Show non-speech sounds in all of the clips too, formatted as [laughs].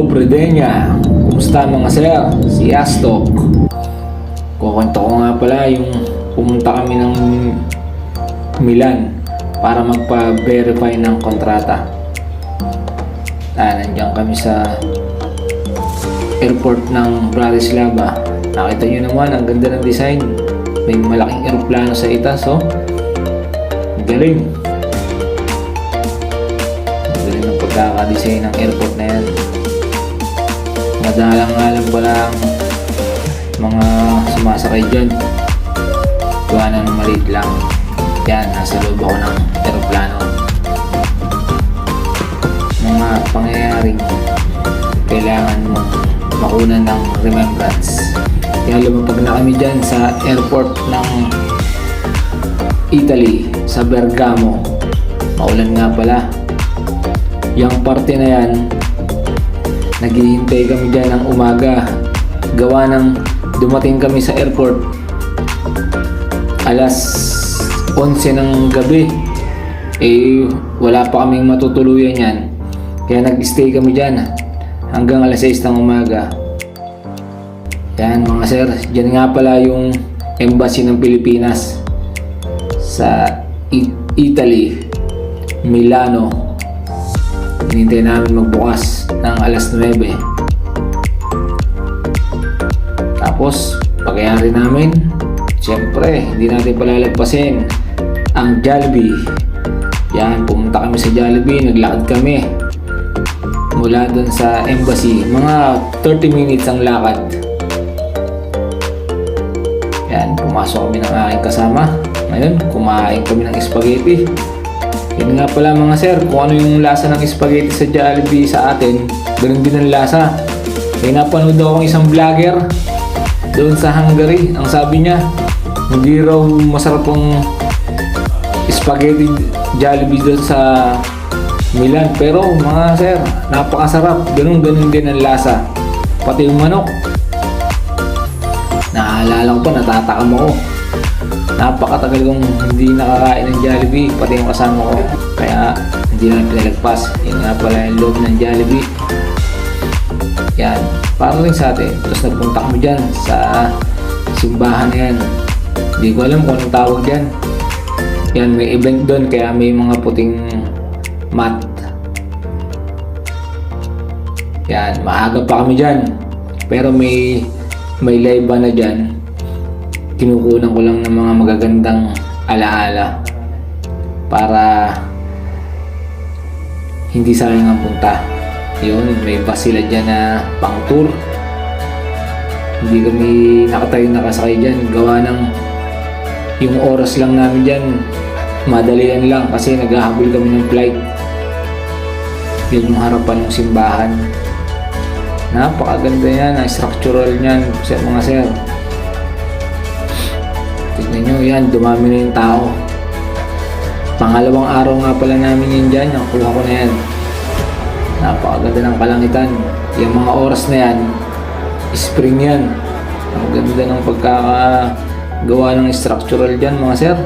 Dobre Denya. Kumusta mga sir? Si Astok. Kukwento ko nga pala yung pumunta kami ng Milan para magpa-verify ng kontrata. Ah, nandiyan kami sa airport ng Bratislava. Nakita nyo naman, ang ganda ng design. May malaking aeroplano sa itas, oh. Galing. Galing ng pagkakadesign ng airport na yan. Madalang nga lang pala ang mga sumasakay dyan. Gawa ng maliit lang. Yan, nasa loob ako ng aeroplano. Mga pangyayaring kailangan mo makunan ng remembrance. Kaya lumapag na kami dyan sa airport ng Italy, sa Bergamo. Maulan nga pala. Yung parte na yan, naghihintay kami dyan ng umaga. Gawa ng dumating kami sa airport alas 11 ng gabi. Eh, wala pa kaming matutuluyan yan. Kaya nag-stay kami dyan hanggang alas 6 ng umaga. Yan mga sir, dyan nga pala yung embassy ng Pilipinas sa Italy, Milano. Hinintay namin magbukas ng alas 9. Tapos, pagkayari namin, siyempre, hindi natin palalagpasin ang Jollibee. Yan, pumunta kami sa Jollibee, naglakad kami mula dun sa embassy. Mga 30 minutes ang lakad. Yan, pumasok kami ng aking kasama. Ngayon, kumain kami ng spaghetti. Yun nga pala mga sir, kung ano yung lasa ng spaghetti sa Jollibee sa atin, ganun din ang lasa. Kaya napanood ako ng isang vlogger doon sa Hungary. Ang sabi niya, hindi raw masarap ang spaghetti Jollibee doon sa Milan. Pero mga sir, napakasarap. Ganun ganun din ang lasa. Pati yung manok. Naalala ko pa, natatakam ako. Napakatagal kong hindi nakakain ng Jollibee, pati yung kasama ko. Kaya hindi na pinalagpas. Yun nga pala yung loob ng Jollibee. Yan, para rin sa atin. Tapos nagpunta kami dyan sa simbahan na yan. Hindi ko alam kung anong tawag dyan. Yan, may event doon kaya may mga puting mat. Yan, maaga pa kami dyan. Pero may may live na dyan. Kinukunan ko lang ng mga magagandang alaala para hindi sayang ang punta. Yun, may bus dyan na pang tour. Hindi kami nakatayo nakasakay dyan. Gawa ng yung oras lang namin dyan, madalian lang kasi naghahabol kami ng flight. Yun yung harapan ng simbahan. Napakaganda yan, ang structural niyan mga sir. Tignan nyo yan, dumami na yung tao. Pangalawang araw nga pala namin yun dyan, nakuha ko na yan. Napakaganda ng kalangitan. Yung mga oras na yan, spring yan. Ang ganda ng pagkakagawa ng structural dyan mga sir.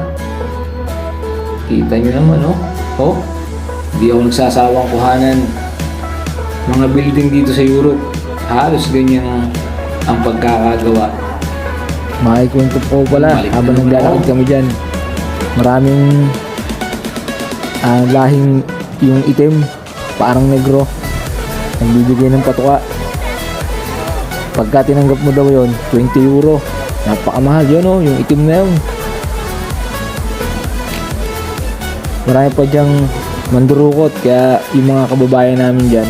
Kita nyo naman, oh. Oh, hindi ako nagsasawang kuhanan. Mga building dito sa Europe, halos ganyan ang pagkakagawa. Makikwento po pala habang naglalakad kami dyan. Maraming ah, lahing yung itim, parang negro. Nagbibigay ng patuka. Pagka tinanggap mo daw yon 20 euro. Napakamahal yun oh, yung itim na yun. Marami pa dyang mandurukot kaya yung mga kababayan namin dyan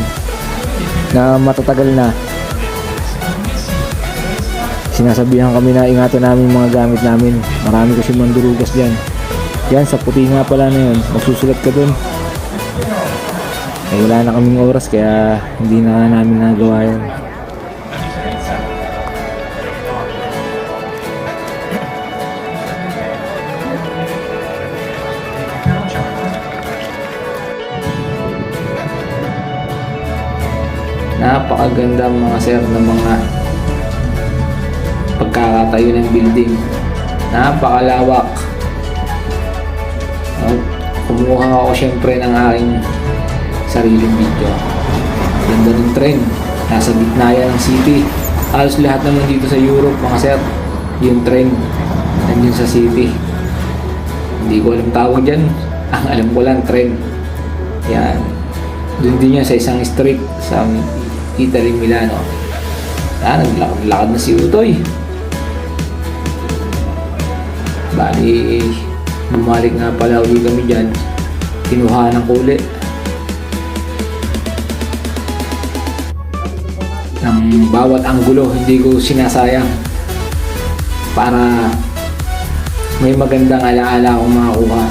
na matatagal na sinasabihan kami na ingatan namin mga gamit namin. Marami kasi mandurugas dyan. Yan, sa puti nga pala na yun. Magsusulat ka dun. Eh, wala na kaming oras kaya hindi na namin nagawa yun. Napakaganda mga sir ng mga pagkakatayo ng building. Napakalawak. Oh, Kumuha ako syempre ng aking sariling video. Ganda ng trend. Nasa gitna yan ng city. Halos lahat naman dito sa Europe, mga sir, yung train nandun sa city. Hindi ko alam tawag dyan. [laughs] Ang alam ko lang, train. Yan. Doon din yan sa isang street sa Italy, Milano. Yan, naglakad-lakad na si Utoy. Bali, bumalik nga pala uli kami dyan. Kinuha ng kuli. Ng bawat anggulo, hindi ko sinasayang. Para may magandang alaala akong makakuha.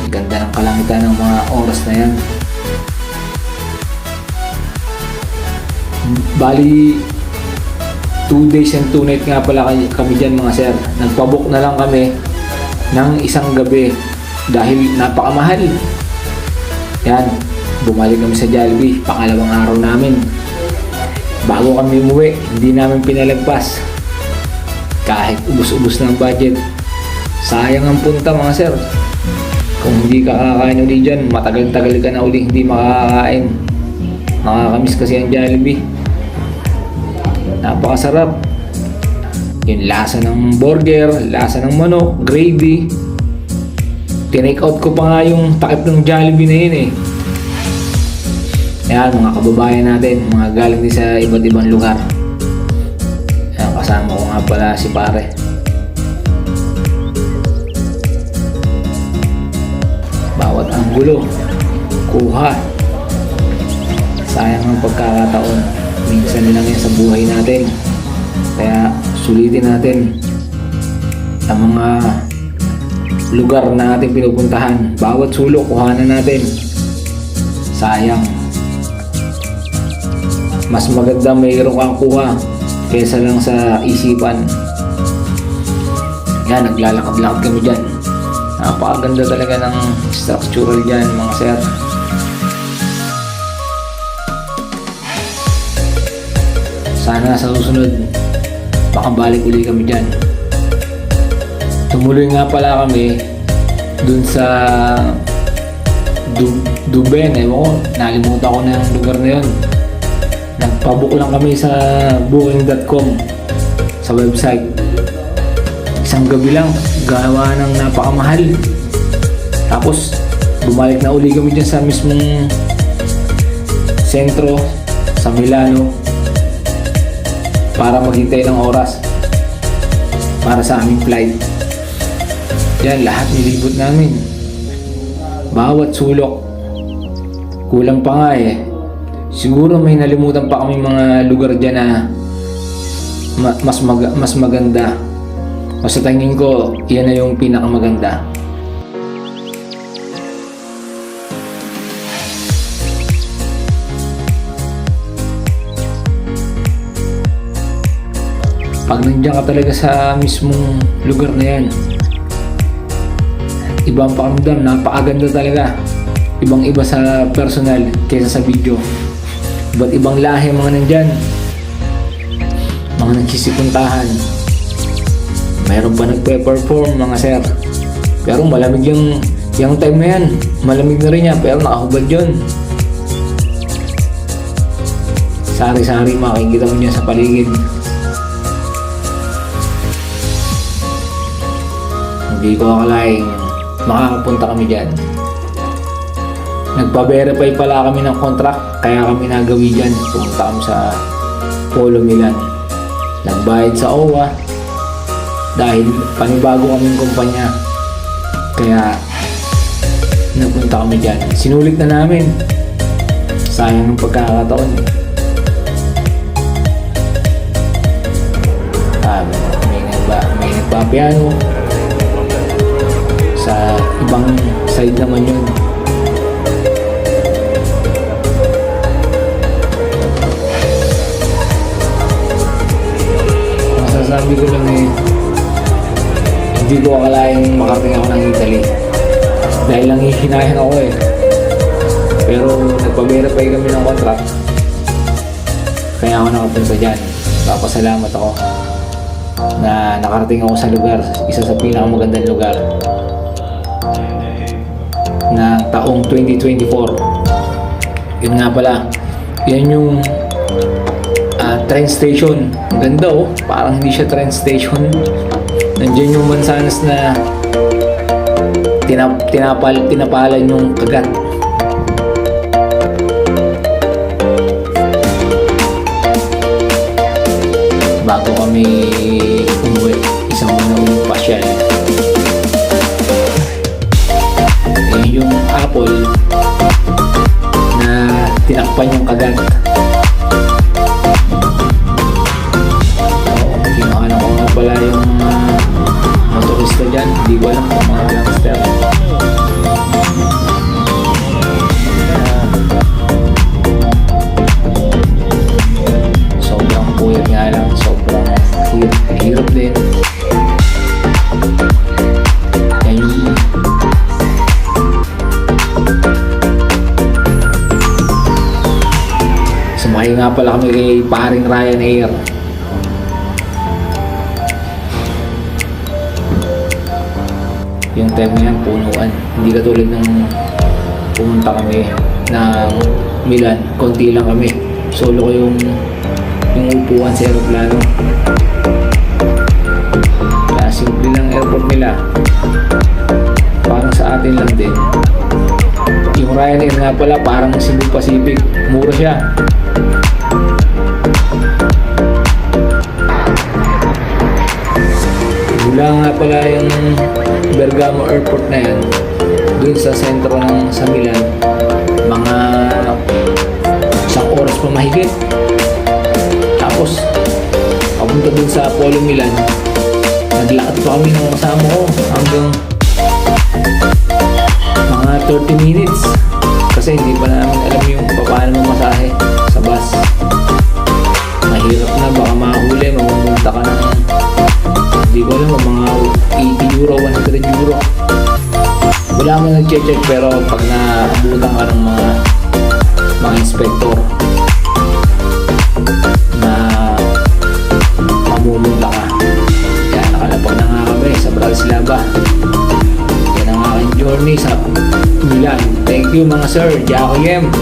Ang ganda ng kalangitan ng mga oras na yan. Bali, 2 days and 2 night nga pala kami, dyan mga sir. Nagpabook na lang kami ng isang gabi dahil napakamahal. Yan, bumalik kami sa Jollibee, pangalawang araw namin. Bago kami umuwi, hindi namin pinalagpas. Kahit ubus-ubus ng budget. Sayang ang punta mga sir. Kung hindi ka kakain uli dyan, matagal-tagal ka na uli hindi makakakain. Nakakamiss kasi ang Jollibee. Napakasarap. Yung lasa ng burger, lasa ng manok, gravy. Tinake out ko pa nga yung takip ng Jollibee na yun eh. Ayan, mga kababayan natin, mga galing din sa iba't ibang lugar. Ayan, kasama ko nga pala si pare. Bawat anggulo, kuha. Sayang ang pagkakataon. Minsan lang yan sa buhay natin. Kaya sulitin natin ang mga lugar na ating pinupuntahan. Bawat sulok, kuhanan natin. Sayang. Mas maganda mayroon kang kuha kaysa lang sa isipan. Yan, naglalakad-lakad kami dyan. Napakaganda talaga ng structural dyan, mga sir. Sana sa susunod, makabalik uli kami dyan. Tumuloy nga pala kami dun sa du Duben, ewan ko, nalimutan ko na yung lugar na yun. Nagpabook lang kami sa booking.com sa website. Isang gabi lang, gawa ng napakamahal. Tapos, bumalik na uli kami dyan sa mismong sentro sa Milano para maghintay ng oras para sa aming flight. Yan, lahat nilibot namin. Bawat sulok. Kulang pa nga eh. Siguro may nalimutan pa kami mga lugar dyan na ma- mas, mag- mas maganda. O sa tingin ko, yan na yung pinakamaganda. Pag nandiyan ka talaga sa mismong lugar na yan, ibang pakiramdam, napakaganda talaga. Ibang iba sa personal kaysa sa video. Iba't ibang lahi mga nandyan. Mga nagsisipuntahan. Mayroon pa nagpe-perform mga sir. Pero malamig yung, yung time na yan. Malamig na rin yan pero nakahubad yun. Sari-sari makikita mo niya sa paligid. Hindi ko akalaing makakapunta kami dyan. Nagpa-verify pala kami ng contract kaya kami nagawi dyan. Pumunta kami sa Polo Milan. Nagbayad sa OWA dahil panibago kaming kumpanya. Kaya nagpunta kami dyan. Sinulit na namin. Sayang ng pagkakataon. eh. Ah, may, nagba, may nagpapiano. Ibang side naman yun. Masasabi ko lang eh, hindi ko akalaing makarating ako ng Italy. Dahil lang hihinahin ako eh. Pero nagpa-verify kami ng contract. Kaya ako nakapunta dyan. Papasalamat ako na nakarating ako sa lugar, isa sa pinakamagandang lugar. Na taong 2024. Yun nga pala, yan yung ah, train station. Ang ganda oh, parang hindi siya train station. Nandiyan yung mansanas na tinap tinapal tinapalan yung kagat. Bago kami tinakpan yung kagat. Nga pala kami kay paring Ryanair. Yung time na yan, punuan. Hindi katulad ng pumunta kami ng Milan. Konti lang kami. Solo ko yung yung upuan sa aeroplano. Kaya simple lang airport nila. Parang sa atin lang din. Yung Ryanair nga pala parang Cebu Pacific. Mura siya. Mula nga pala yung Bergamo Airport na yan, dun sa sentro ng sa Milan, mga isang oras pa mahigit. Tapos, papunta dun sa Polo Milan, naglakad pa kami ng kasama ko hanggang mga 30 minutes. Kasi hindi pa namin alam yung paano mamasahe sa bus. Mahirap na, baka mahuli, mamumulta ka ng hindi ko alam, mga 80 euro, 100 euro. Wala mo nag-check pero pag naabutan ka ng mga mga inspector na mamumulta ka. Kaya nakalapag na nga kami sa Bratislava. Yan ang aking journey sa Milan. Thank you mga sir. Jakoyem.